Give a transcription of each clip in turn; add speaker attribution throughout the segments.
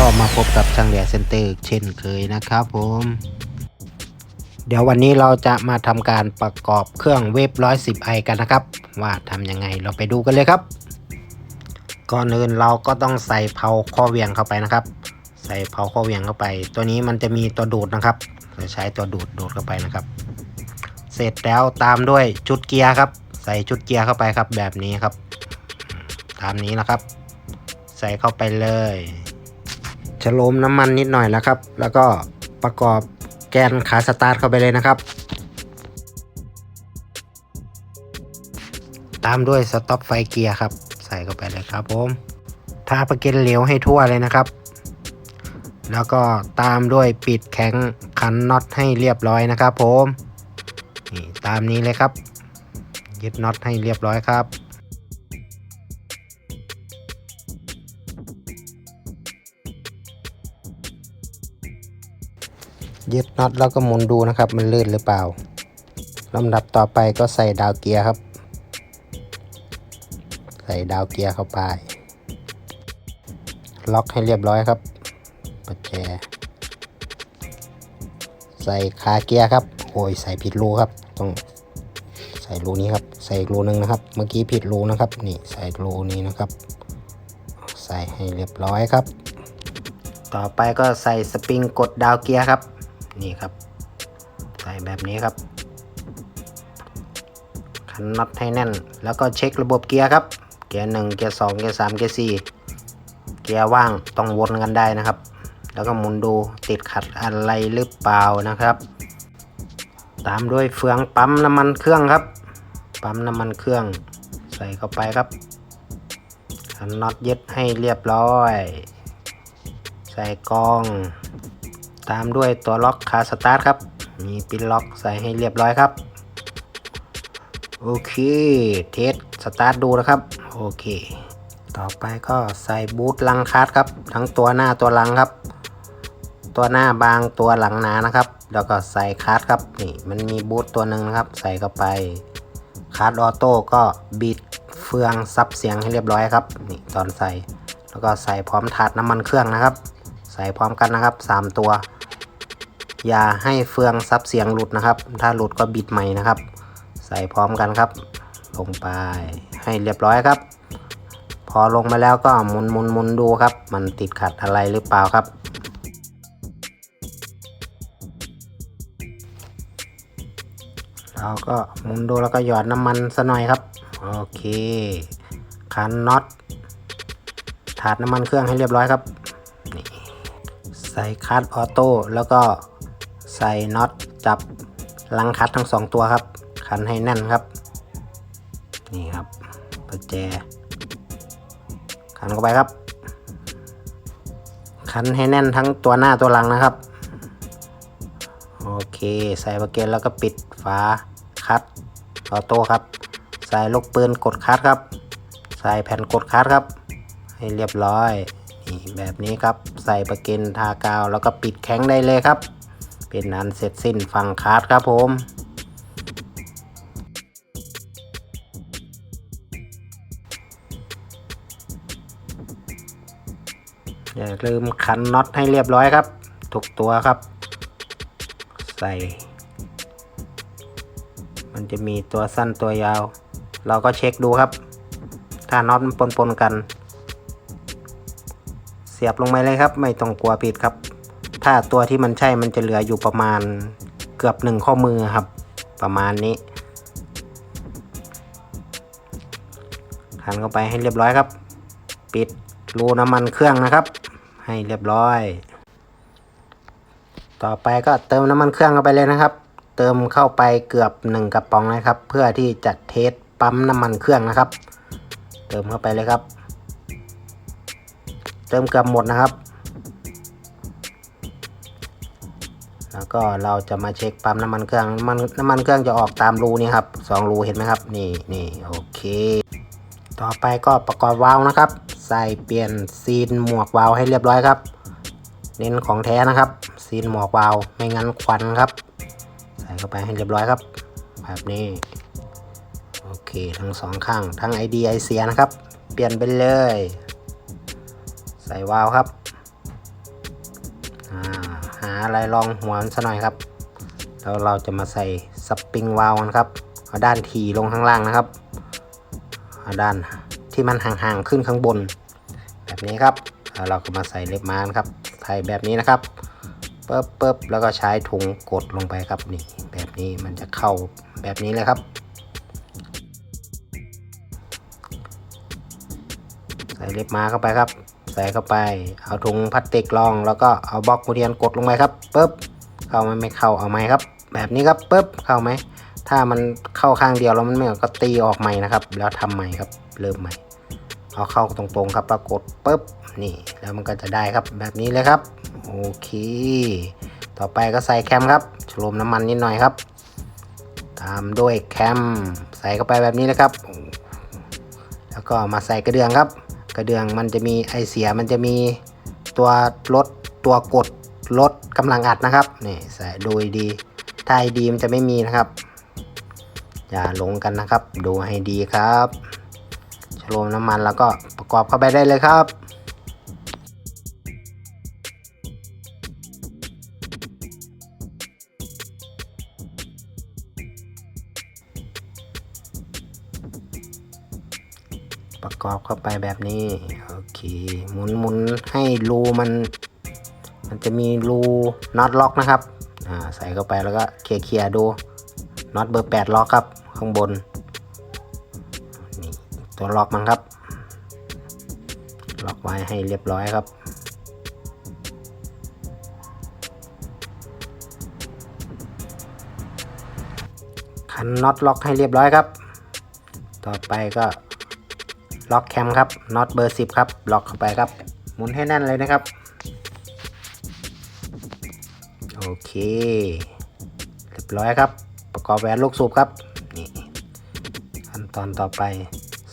Speaker 1: ก็มาพบกับช่างแดดเซนเตอร์เช่นเคยนะครับผม เดี๋ยววันนี้เราจะมาทำการประกอบเครื่องเวฟ110 i กันนะครับ ว่าทำยังไงเราไปดูกันเลยครับ ก่อนอื่นเราก็ต้องใส่เผาข้อเหวียงเข้าไปนะครับ ใส่เผาข้อเหวียงเข้าไป ตัวนี้มันจะมีตัวดูดนะครับเราใช้ตัวดูดดูดเข้าไปนะครับ เสร็จแล้วตามด้วยชุดเกียร์ครับ ใส่ชุดเกียร์เข้าไปครับแบบนี้ครับ ตามนี้นะครับ ใส่เข้าไปเลย ฉโลมน้ำมันนิดหน่อยแล้วครับ แล้วก็ประกอบแกนขาสตาร์ทเข้าไปเลยนะครับ ตามด้วยสต็อปไฟเกียร์ครับ ใส่เข้าไปเลยครับผมทาประเกนเหลวให้ทั่วเลยนะครับ แล้วก็ตามด้วยปิดแข็งขันน็อตให้เรียบร้อยนะครับผมนี่ตามนี้เลยครับ ยึดน็อตให้เรียบร้อยครับ ยึดน็อตแล้วก็หมุนดูนะครับ มันลื่นหรือเปล่าลำดับต่อไปก็ใส่ดาวเกียร์ครับ ใส่ดาวเกียร์เข้าไป ล็อกให้เรียบร้อยครับประแจใส่ขาเกียร์ครับโอ้ยใส่ผิดรูครับต้องใส่รูนี้ครับ ใส่อีกรูหนึ่งนะครับ เมื่อกี้ผิดรูนะครับ นี่ใส่รูนี้นะครับ ใส่ให้เรียบร้อยครับ ต่อไปก็ใส่สปริงกดดาวเกียร์ครับ นี่ครับ ใส่แบบนี้ครับขันน็อตให้แน่น แล้วก็เช็คระบบเกียร์ครับ เกียร์หนึ่งเกียร์สองเกียร์สามเกียร์สี่เกียร์ว่างต้องวนกันได้นะครับ แล้วก็หมุนดูติดขัดอะไรหรือเปล่านะครับ ตามด้วยเฟืองปั๊มน้ำมันเครื่องครับ ปั๊มน้ำมันเครื่อง ใส่เข้าไปครับขันน็อตยึดให้เรียบร้อย ใส่กอง ตามด้วยตัวล็อกคาสตาร์ทครับ มีปินล็อกใส่ให้เรียบร้อยครับ โอเค เทสสตาร์ทดูนะครับ โอเค ต่อไปก็ใส่บูทลังคาร์ดครับ ทั้งตัวหน้าตัวหลังครับ ตัวหน้าบางตัวหลังหนานะครับ แล้วก็ใส่คาร์ดครับ นี่มันมีบูทตัวหนึ่งนะครับ ใส่เข้าไป คาร์ดออโต้ก็บิดเฟืองซับเสียงให้เรียบร้อยครับ นี่ตอนใส่ แล้วก็ใส่พร้อมถาดน้ำมันเครื่องนะครับ ส่พร้อมกันนะครับ 3 ตัว อย่าให้เฟืองซับเสียงหลุดนะครับ ถ้าหลุดก็บิดใหม่นะครับ ใส่พร้อมกันครับ ลงไปให้เรียบร้อยครับ พอลงมาแล้วก็หมุนหมุนหมุนดูครับ มันติดขัดอะไรหรือเปล่าครับ เราก็หมุนดูแล้วก็หยอดน้ำมันซะหน่อยครับ โอเคคันน็อตถาดน้ำมันเครื่องให้เรียบร้อยครับ ส่คัตออโต้แล้วก็ใส่น็อตจับลังคัดทั้งสองตัวครับคันให้แน่นครับ นี่ครับประแจคันเข้าไปครับคันให้แน่นทั้งตัวหน้าตัวหลังนะครับ โอเคใส่ประเกนแล้วก็ปิดฝาคัดออโต้ครับ ใส่ลูกปืนกดคัดครับ ใส่แผ่นกดคัดครับ ให้เรียบร้อย นี่แบบนี้ครับใส่ประเกนทากาวแล้วก็ปิดแข็งได้เลยครับ เป็นอันเสร็จสิ้นฟังคัดครับผมอย่าลืมขันน็อตให้เรียบร้อยครับ ทุกตัวครับ ใส่ มันจะมีตัวสั้นตัวยาว เราก็เช็คดูครับ ถ้าน็อตมันปนๆกัน เสียบลงไปเลยครับ ไม่ต้องกลัวผิดครับ ถ้าตัวที่มันใช่มันจะเหลืออยู่ประมาณเกือบหนึ่งข้อมือครับ ประมาณนี้ขันเข้าไปให้เรียบร้อยครับ ปิดรูน้ำมันเครื่องนะครับ ให้เรียบร้อย ต่อไปก็เติมน้ำมันเครื่องเข้าไปเลยนะครับ เติมเข้าไปเกือบหนึ่งกระป๋องนะครับ เพื่อที่จะเทสปั๊มน้ำมันเครื่องนะครับ เติมเข้าไปเลยครับ เติมเกือบหมดนะครับ แล้วก็เราจะมาเช็คปั๊มน้ำมันเครื่องน้ำมันน้ำมันเครื่องจะออกตามรูนี้ครับสองรูเห็นไหมครับ นี่นี่โอเค ต่อไปก็ประกอบวาล์วนะครับ ใส่เปลี่ยนซีนหมวกวาล์วให้เรียบร้อยครับ เน้นของแท้นะครับ ซีนหมวกวาล์วไม่งั้นควันครับ ใส่เข้าไปให้เรียบร้อยครับ แบบนี้โอเคทั้งสองข้างทั้ง ID ไอเสียนะครับ เปลี่ยนไปเลย ใส่วาล์วครับหาอะไรรองหัวมันซะหน่อยครับ แล้วเราจะมาใส่สปริงวาล์วกันครับเอาด้านทีลงข้างล่างนะครับเอาด้านที่มันห่างๆขึ้นข้างบน แบบนี้ครับแล้วเราก็มาใส่เล็บม้านครับใส่แบบนี้นะครับปึ๊บปึ๊บแล้วก็ใช้ถุงกดลงไปครับนี่แบบนี้มันจะเข้าแบบนี้เลยครับใส่เล็บม้าเข้าไปครับ ส่เข้าไป เอาถุงพลาสติกรอง แล้วก็เอาบล็อกมูเรียนกดลงไปครับปึ๊บเข้าไหมไม่เข้าเอาไหมครับ แบบนี้ครับปึ๊บเข้าไหมถ้ามันเข้าข้างเดียวแล้วมันไม่ออกก็ตีออกใหม่นะครับ แล้วทำใหม่ครับ เริ่มใหม่ เอาเข้าตรงๆครับปรากฏปึ๊บนี่แล้วมันก็จะได้ครับแบบนี้เลยครับโอเค ต่อไปก็ใส่แคมครับฉโลมน้ำมันนิดหน่อยครับ ตามด้วยแคมใส่เข้าไปแบบนี้นะครับ แล้วก็มาใส่กระเดื่องครับ กระเดื่องมันจะมีไอเสียมันจะมีตัวลดตัวกดลดกำลังอัดนะครับนี่ใส่ดูดีถ้าไอดีมันจะไม่มีนะครับอย่าหลงกันนะครับ ดูให้ดีครับชโลมน้ำมันแล้วก็ประกอบเข้าไปได้เลยครับ เข้าไปแบบนี้ โอเคหมุนหมุนให้รูมัน มันจะมีรูน็อตล็อกนะครับอ่าใส่เข้าไปแล้วก็เคลียร์เคลียร์ดูน็อตเบอร์8ล็อกครับ ข้างบนนี่ตัวล็อกมันครับ ล็อกไว้ให้เรียบร้อยครับขันน็อตล็อกให้เรียบร้อยครับ ต่อไปก็ ล็อกแคมครับน็อตเบอร์ 10 ครับล็อกเข้าไปครับ หมุนให้แน่นเลยนะครับ โอเค เรียบร้อยครับ ประกอบแหวนลูกสูบครับนี่ขั้นตอนต่อไป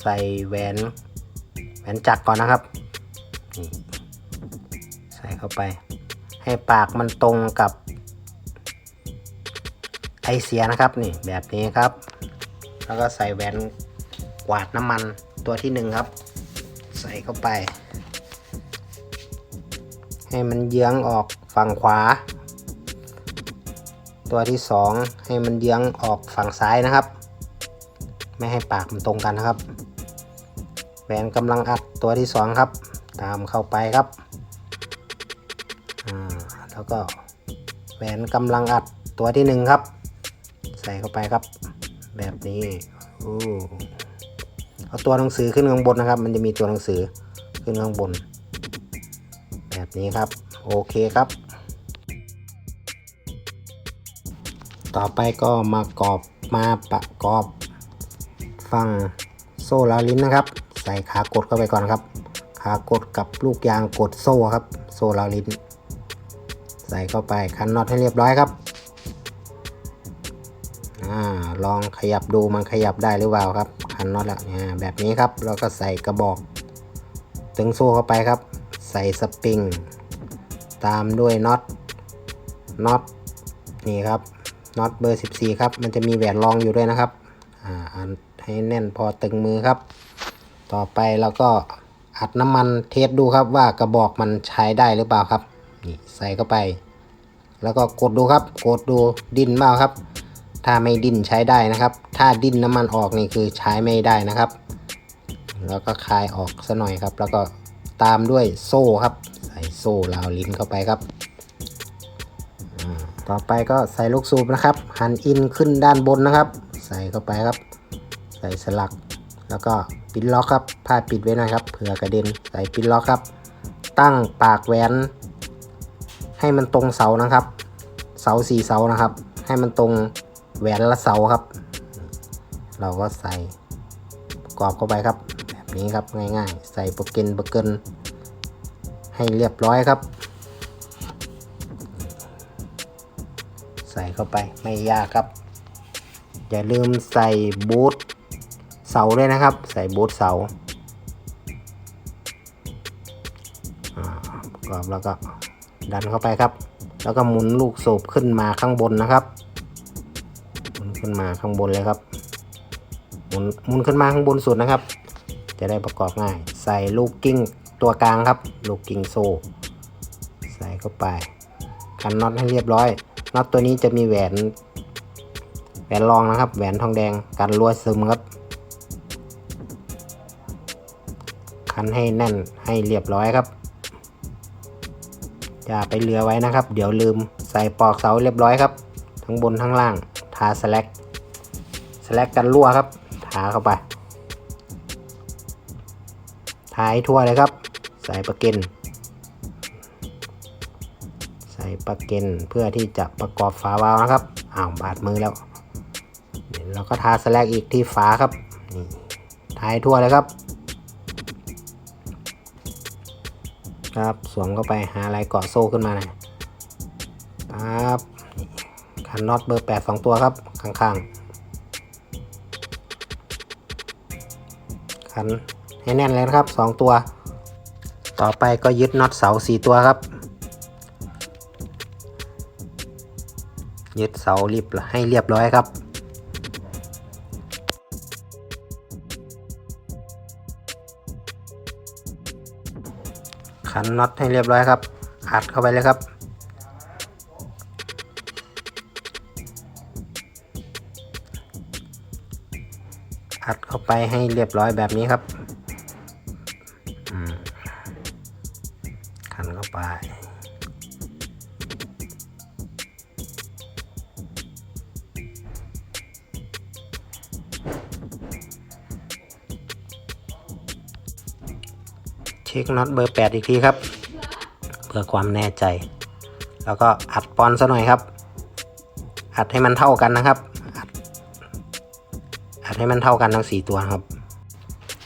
Speaker 1: ใส่แหวนแหวนจักรก่อนนะครับนี่ใส่เข้าไป ให้ปากมันตรงกับไอเสียนะครับนี่แบบนี้ครับ แล้วก็ใส่แหวนกวาดน้ำมัน ตัวที่หนึ่งครับ ใส่เข้าไป ให้มันเยื้องออกฝั่งขวา ตัวที่สองให้มันเยื้องออกฝั่งซ้ายนะครับ ไม่ให้ปากมันตรงกันนะครับแหวนกำลังอัดตัวที่สองครับ ตามเข้าไปครับแล้วก็แหวนกำลังอัดตัวที่หนึ่งครับ ใส่เข้าไปครับ แบบนี้อู้ เอาตัวหนังสือขึ้นข้างบนนะครับ มันจะมีตัวหนังสือขึ้นข้างบน แบบนี้ครับ โอเคครับ ต่อไปก็มากรอบมาประกอบฟังโซ่ลาลิ้นนะครับ ใส่ขากดเข้าไปก่อนครับ ขากดกับลูกยางกดโซ่ครับ โซ่ลาลิ้น ใส่เข้าไปคันน็อตให้เรียบร้อยครับ ลองขยับดูมันขยับได้หรือเปล่าครับคันน็อตแล้วแบบนี้ครับแล้วก็ใส่กระบอก ตึงโซ่เข้าไปครับ ใส่สปริง ตามด้วยน็อตน็อตนี่ครับน็อตเบอร์ 14 ครับ มันจะมีแหวนรองอยู่ด้วยนะครับอ่าให้แน่นพอตึงมือครับ ต่อไปเราก็อัดน้ำมันเทสดูครับว่ากระบอกมันใช้ได้หรือเปล่าครับนี่ใส่เข้าไป แล้วก็กดดูครับ กดดูดิ้นเปล่าครับ ถ้าไม่ดิ้นใช้ได้นะครับ ถ้าดิ้นน้ำมันออกนี่คือใช้ไม่ได้นะครับ แล้วก็คลายออกซะหน่อยครับ แล้วก็ตามด้วยโซ่ครับ ใส่โซ่ราวลิ้นเข้าไปครับ ต่อไปก็ใส่ลูกสูบนะครับ หันอินขึ้นด้านบนนะครับ ใส่เข้าไปครับ ใส่สลัก แล้วก็ปิดล็อกครับผ้าปิดไว้หน่อยครับเผื่อกระเด็น ใส่ปิดล็อกครับ ตั้งปากแหวน ให้มันตรงเสานะครับ เสาสี่เสานะครับ ให้มันตรง แหวนละเสาครับ เราก็ใส่ประกอบเข้าไปครับ แบบนี้ครับง่ายๆ ใส่โปรเกนโปรเกนให้เรียบร้อยครับ ใส่เข้าไปไม่ยากครับ อย่าลืมใส่บูทเสาด้วยนะครับ ใส่บูทเสาประกอบแล้วก็ดันเข้าไปครับ แล้วก็หมุนลูกสูบขึ้นมาข้างบนนะครับ ขึ้นมาข้างบนเลยครับหมุนหมุนขึ้นมาข้างบนสุดนะครับ จะได้ประกอบง่าย ใส่ลูกกิ้งตัวกลางครับ ลูกกิ้งโซ่ ใส่เข้าไปขขันน็อตให้เรียบร้อยน็อตตัวนี้จะมีแหวนแหวนรองนะครับ แหวนทองแดงกันรั่วซึมครับ คันให้แน่นให้เรียบร้อยครับอย่าไปเหลือไว้นะครับ เดี๋ยวลืมใส่ปลอกเสาเรียบร้อยครับ ทั้งบนทั้งล่าง ทาสแลกสแลกกันรั่วครับ ทาเข้าไป ทาให้ทั่วเลยครับ ใส่ประเก็นใส่ประเก็นเพื่อที่จะประกอบฝาวาล์วนะครับ อ้าวบาดมือแล้วเราก็ทาสแลกอีกที่ฝาครับ นี่ทาให้ทั่วเลยครับครับ สวมเข้าไปหาอะไรเกาะโซ่ขึ้นมาหน่อยครับ คันน็อตเบอร์แปดสองตัวครับ ข้างๆ คันให้แน่นเลยนะครับสองตัว ต่อไปก็ยึดน็อตเสาสี่ตัวครับ ยึดเสารีบให้เรียบร้อยครับขันน็อตให้เรียบร้อยครับ อัดเข้าไปเลยครับ อัดเข้าไปให้เรียบร้อยแบบนี้ครับขันเข้าไป เช็คน็อตเบอร์ 8 อีกทีครับเพื่อความแน่ใจ แล้วก็อัดปอนซะหน่อยครับ อัดให้มันเท่ากันนะครับ ให้มันเท่ากันทั้ง 4 ตัวครับ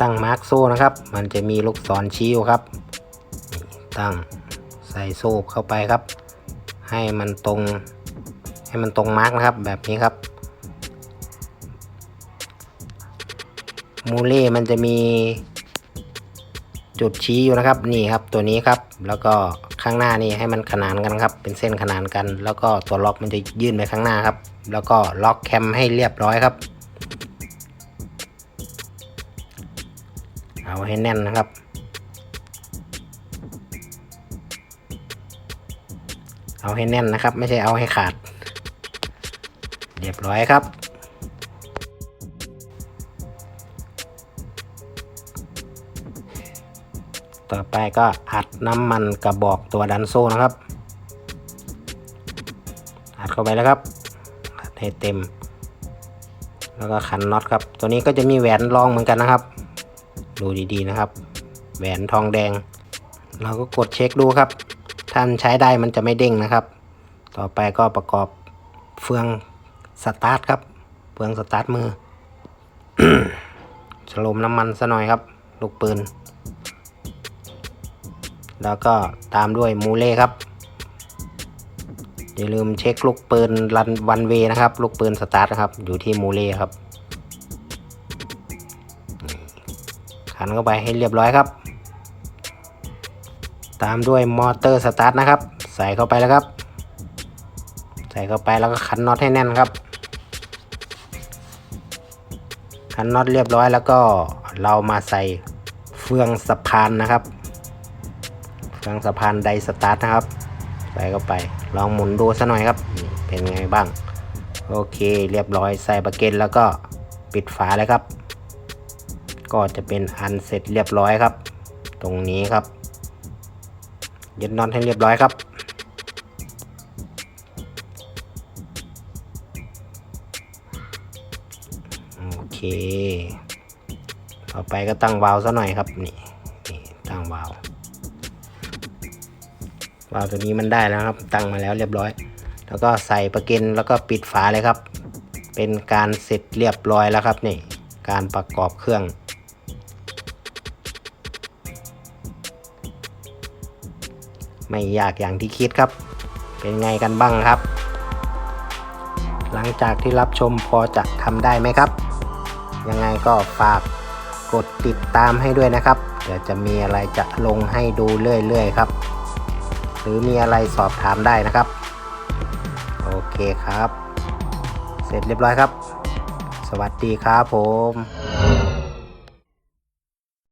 Speaker 1: ตั้งมาร์กโซ่นะครับ มันจะมีลูกศรชี้อยู่ครับ ตั้งใส่โซ่เข้าไปครับ ให้มันตรง ให้มันตรงมาร์กนะครับ แบบนี้ครับมูเล่มันจะมีจุดชี้อยู่นะครับนี่ครับตัวนี้ครับ แล้วก็ข้างหน้านี่ให้มันขนานกันครับ เป็นเส้นขนานกัน แล้วก็ตัวล็อกมันจะยื่นไปข้างหน้าครับ แล้วก็ล็อกแคมให้เรียบร้อยครับ เอาให้แน่นนะครับ เอาให้แน่นนะครับ ไม่ใช่เอาให้ขาด เรียบร้อยครับ ต่อไปก็อัดน้ำมันกระบอกตัวดันโซ่นะครับอัดเข้าไปแล้วครับให้เต็ม แล้วก็ขันน็อตครับ ตัวนี้ก็จะมีแหวนรองเหมือนกันนะครับ ดูดีๆนะครับ แหวนทองแดง เราก็กดเช็คดูครับถ้านใช้ได้มันจะไม่เด้งนะครับ ต่อไปก็ประกอบเฟืองสตาร์ทครับ เฟืองสตาร์ทมือฉลมน้ำมันซะหน่อยครับ ลูกปืน แล้วก็ตามด้วยมูเล่ครับ อย่าลืมเช็คลูกปืนรันวันเวนะครับ ลูกปืนสตาร์ทนะครับ อยู่ที่มูเล่ครับ ขันเข้าไปให้เรียบร้อยครับ ตามด้วยมอเตอร์สตาร์ทนะครับ ใส่เข้าไปแล้วครับ ใส่เข้าไปแล้วก็ขันน็อตให้แน่นครับขันน็อตเรียบร้อยแล้วก็เรามาใส่เฟืองสะพานนะครับ เฟืองสะพานไดสตาร์ทนะครับ ใส่เข้าไปลองหมุนดูสัหน่อยครับ เป็นไงบ้าง โอเคเรียบร้อยใส่ประเก็นแล้วก็ปิดฝาเลยครับ ก็จะเป็นอันเสร็จเรียบร้อยครับ ตรงนี้ครับยึดน็อตให้เรียบร้อยครับโอเค ต่อไปก็ตั้งวาล์วซะหน่อยครับนี่นี่ตั้งวาล์ววาล์วตัวนี้มันได้แล้วครับ ตั้งมาแล้วเรียบร้อย แล้วก็ใส่ประก็นแล้วก็ปิดฝาเลยครับ เป็นการเสร็จเรียบร้อยแล้วครับนี่การประกอบเครื่อง ไม่ยากอย่างที่คิดครับ เป็นไงกันบ้างครับ หลังจากที่รับชมพอจะทำได้ไหมครับ ยังไงก็ฝากกดติดตามให้ด้วยนะครับ เดี๋ยวจะมีอะไรจะลงให้ดูเรื่อยๆครับ หรือมีอะไรสอบถามได้นะครับ โอเคครับ เสร็จเรียบร้อยครับ สวัสดีครับผม